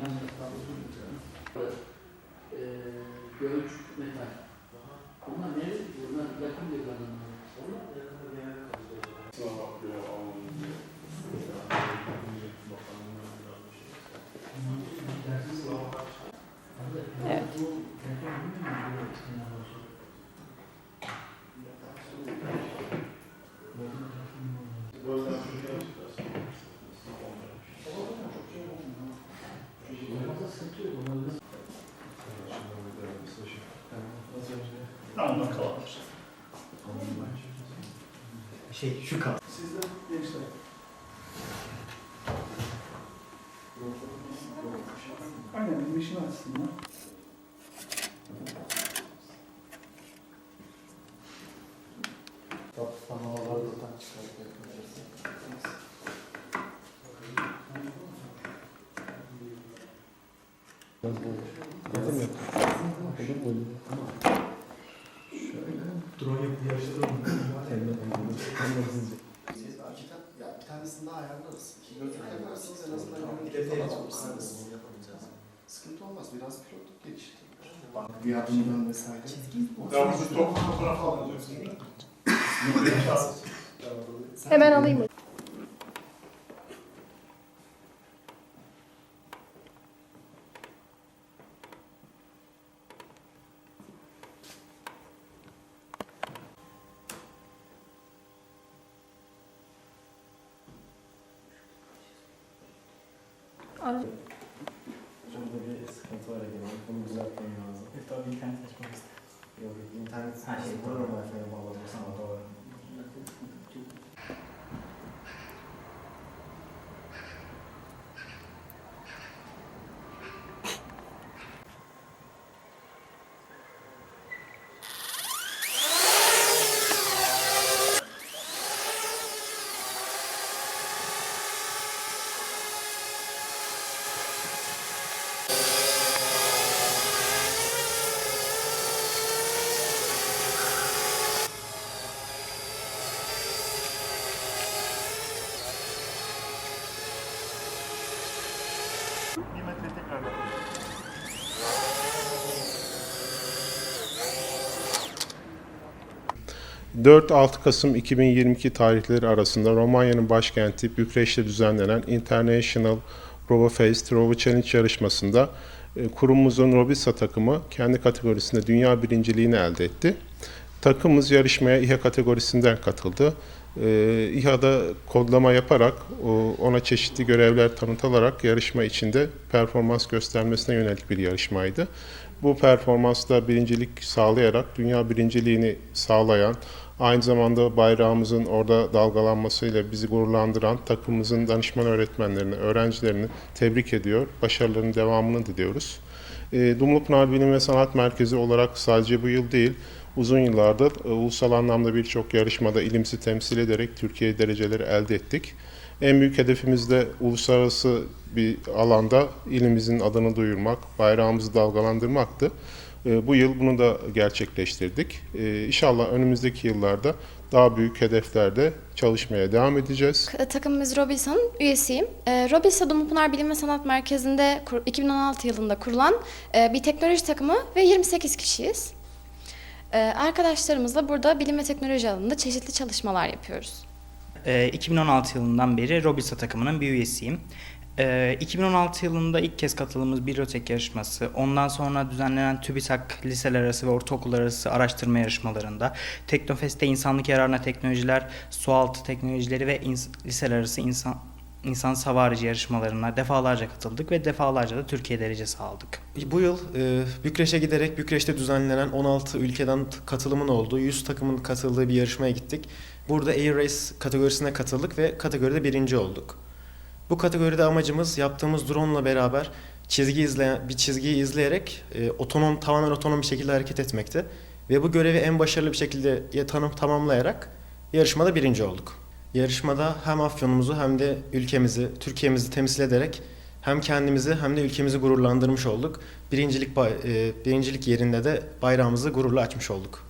yan e, göğüç, metal. Bunlar nereye yakın bir kanalına. Evet. Tamam bakalım. Şey şu kal. Sizden gençler. Aynen bizim işin aslında. Tamamaları buradan çıkarıp yapacağız. Drone yapıp yarıştıralım. Siz arkitek, ya bir tanesini daha ayarlarız. Ayarlarsınız en azından görüntü falan alırsınız. Sıkıntı olmaz, biraz pilotluk geliştirin. Bir yardımdan vesaire. Ya bu top fotoğraf alacaksın. Hemen alayım. Also Jamborier ist Venezuela, genau. Como gesagt, eu estou brincando, faz como está. Eu, então, se não vai fazer uma outra, só uma Bir metre tekrar yapalım. ...4-6 Kasım 2022 tarihleri arasında Romanya'nın başkenti Bükreş'te düzenlenen International RoboFest Robo Challenge yarışmasında e, kurumumuzun Robisa takımı kendi kategorisinde dünya birinciliğini elde etti. Takımımız yarışmaya İHA kategorisinden katıldı. E, İHA'da kodlama yaparak o- ona çeşitli görevler tanıtılarak yarışma içinde performans göstermesine yönelik bir yarışmaydı. Bu performansla birincilik sağlayarak dünya birinciliğini sağlayan, aynı zamanda bayrağımızın orada dalgalanmasıyla bizi gururlandıran takımımızın danışman öğretmenlerini, öğrencilerini tebrik ediyor. Başarılarının devamını diliyoruz. E, Dumlupınar Bilim ve Sanat Merkezi olarak sadece bu yıl değil, uzun yıllardır e, ulusal anlamda birçok yarışmada ilimizi temsil ederek Türkiye dereceleri elde ettik. En büyük hedefimiz de uluslararası bir alanda ilimizin adını duyurmak, bayrağımızı dalgalandırmaktı. E, Bu yıl bunu da gerçekleştirdik. E, İnşallah önümüzdeki yıllarda daha büyük hedeflerde çalışmaya devam edeceğiz. Takımımız Robisa'nın üyesiyim. Robisa Dumlupınar Bilim ve Sanat Merkezi'nde kur- 2016 yılında kurulan bir teknoloji takımı ve 28 kişiyiz. Ee, Arkadaşlarımızla burada bilim ve teknoloji alanında çeşitli çalışmalar yapıyoruz. Ee, 2016 yılından beri Robisa takımının bir üyesiyim. Ee, 2016 yılında ilk kez katıldığımız Bibliotek yarışması, ondan sonra düzenlenen TÜBİTAK liseler arası ve ortaokullar arası araştırma yarışmalarında, Teknofest'te insanlık yararına teknolojiler, sualtı teknolojileri ve liseler arası insan insan savarici yarışmalarına defalarca katıldık ve defalarca da Türkiye derecesi aldık. Bu yıl e, Bükreş'e giderek Bükreş'te düzenlenen 16 ülkeden katılımın olduğu 100 takımın katıldığı bir yarışmaya gittik. Burada Air Race kategorisine katıldık ve kategoride birinci olduk. Bu kategoride amacımız yaptığımız drone ile beraber çizgi izleyen bir çizgiyi izleyerek e, otonom tamamen otonom bir şekilde hareket etmekti ve bu görevi en başarılı bir şekilde tanım tamamlayarak yarışmada birinci olduk. Yarışmada hem Afyon'umuzu hem de ülkemizi, Türkiye'mizi temsil ederek hem kendimizi hem de ülkemizi gururlandırmış olduk. Birincilik e, birincilik yerinde de bayrağımızı gururla açmış olduk.